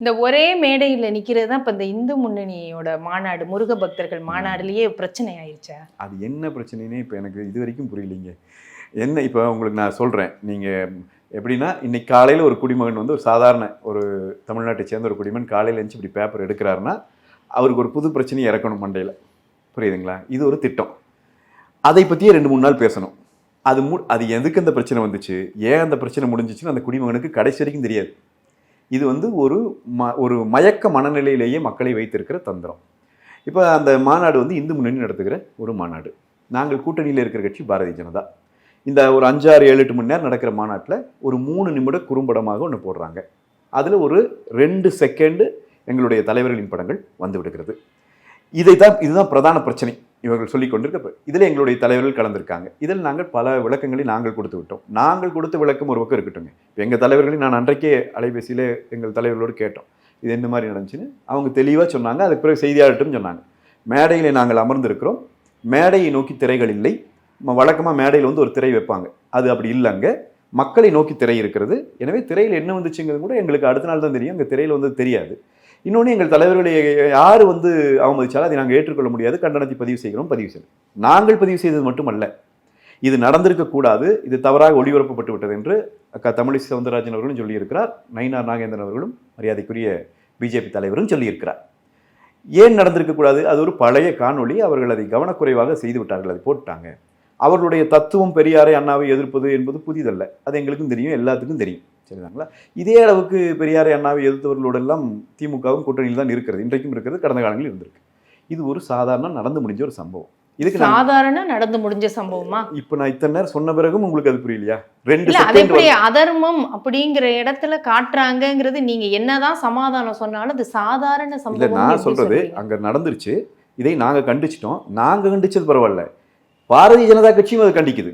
இந்த ஒரே மேடையில் நிற்கிறது தான் இப்போ இந்த இந்து முன்னணியோட மாநாடு முருக பக்தர்கள் மாநாடுலயே பிரச்சனை ஆயிடுச்சா அது என்ன பிரச்சனைனே இப்போ எனக்கு இது வரைக்கும் புரியலைங்க. என்ன இப்போ உங்களுக்கு நான் சொல்கிறேன் நீங்கள் எப்படின்னா இன்னைக்கு காலையில் ஒரு குடிமகன் வந்து ஒரு சாதாரண ஒரு தமிழ்நாட்டை சேர்ந்த ஒரு குடிமகன் காலையில் எழுந்துச்சு இப்படி பேப்பர் எடுக்கிறாருன்னா அவருக்கு ஒரு புது பிரச்சனையை இறக்கணும் மண்டையில். புரியுதுங்களா? இது ஒரு திட்டம். அதை பற்றியே ரெண்டு மூணு நாள் பேசணும். அது மு அது எதுக்கு அந்த பிரச்சனை வந்துச்சு? ஏன் அந்த பிரச்சனை முடிஞ்சிச்சுன்னு அந்த குடிமகனுக்கு கடைசி வரைக்கும் தெரியாது. இது வந்து ஒரு ம ஒரு மயக்க மனநிலையிலேயே மக்களை வைத்திருக்கிற தந்திரம். இப்போ அந்த மாநாடு வந்து இந்து முன்னணி நடத்துகிற ஒரு மாநாடு. நாங்கள் கூட்டணியில் இருக்கிற கட்சி பாரதிய ஜனதா. இந்த ஒரு அஞ்சாறு ஏழு எட்டு மணி நேரம் நடக்கிற மாநாட்டில் ஒரு மூணு நிமிட குறும்படமாக ஒன்று போடுறாங்க. அதில் ஒரு ரெண்டு செகண்டு எங்களுடைய தலைவர்களின் படங்கள் வந்து விடுகிறது. இதை தான் இதுதான் பிரதான பிரச்சனை. இவர்கள் சொல்லிக் கொண்டிருக்க இதில் எங்களுடைய தலைவர்கள் கலந்திருக்காங்க. இதில் நாங்கள் பல விளக்கங்களை நாங்கள் கொடுத்து விட்டோம். நாங்கள் கொடுத்த விளக்கம் ஒரு பக்கம் இருக்கட்டுங்க இப்போ எங்கள் தலைவர்களையும் நான் அன்றைக்கே அலைபேசியில் எங்கள் தலைவர்களோடு கேட்டோம். இது என்ன மாதிரி நடந்துச்சுன்னு? அவங்க தெளிவாக சொன்னாங்க. அதுக்கு பிறகு செய்தியாளர்கிட்டும் சொன்னாங்க. மேடையில் நாங்கள் அமர்ந்திருக்கிறோம். மேடையை நோக்கி திரைகள் இல்லை. வழக்கமாக மேடையில் வந்து ஒரு திரை வைப்பாங்க. அது அப்படி இல்லைங்க. மக்களை நோக்கி திரை இருக்கிறது. எனவே திரையில் என்ன வந்துச்சுங்கிறது கூட எங்களுக்கு அடுத்த நாள் தான் தெரியும். அங்கே திரையில் வந்து தெரியாது. இன்னொன்று எங்கள் தலைவர்களை யார் வந்து அவமதிச்சாலும் அதை நாங்கள் ஏற்றுக்கொள்ள முடியாது. கண்டனத்தை பதிவு செய்கிறோம் பதிவு செய்யணும் நாங்கள் பதிவு செய்தது மட்டுமல்ல. இது நடந்திருக்கக்கூடாது இது தவறாக ஒளிபரப்பப்பட்டு விட்டது என்று அக்கா தமிழிசை சவுந்தரராஜன் அவர்களும் சொல்லியிருக்கிறார். நயினார் நாகேந்திரன் அவர்களும் மரியாதைக்குரிய பிஜேபி தலைவரும் சொல்லியிருக்கிறார். ஏன் நடந்திருக்கக்கூடாது அது ஒரு பழைய காணொளி. அவர்கள் அதை கவனக்குறைவாக செய்து விட்டார்கள் அதை போட்டாங்க. அவர்களுடைய தத்துவம் பெரியாரை அண்ணாவை எதிர்ப்பது என்பது புதிதல்ல. அது எங்களுக்கும் தெரியும் எல்லாத்துக்கும் தெரியும். சரிதாங்களா? இதே அளவுக்கு பெரியாரை அண்ணாவை எதிர்த்தவர்களோடெல்லாம் திமுகவும் கூட்டணியில் தான் இருக்கிறது. இன்றைக்கும் இருக்கிறது கடந்த காலங்களில் இருந்திருக்கு. இது ஒரு சாதாரண நடந்து முடிஞ்ச ஒரு சம்பவம். இதுக்கு சாதாரண நடந்து முடிஞ்ச சம்பவமா? இப்போ நான் இத்தனை நேரம் சொன்ன பிறகும் உங்களுக்கு அது புரியலையா? ரெண்டு அது அதர்மம் அப்படிங்கிற இடத்துல காட்டுறாங்கங்கிறது நீங்க என்னதான் சமாதானம் சொன்னாலும் அது சாதாரண சம்பவம் நான் சொல்றது? அங்க நடந்துருச்சு. இதை நாங்க கண்டிச்சிட்டோம். நாங்க கண்டிச்சது பரவாயில்ல. பாரதிய ஜனதா கட்சியும் அதை கண்டிக்குது.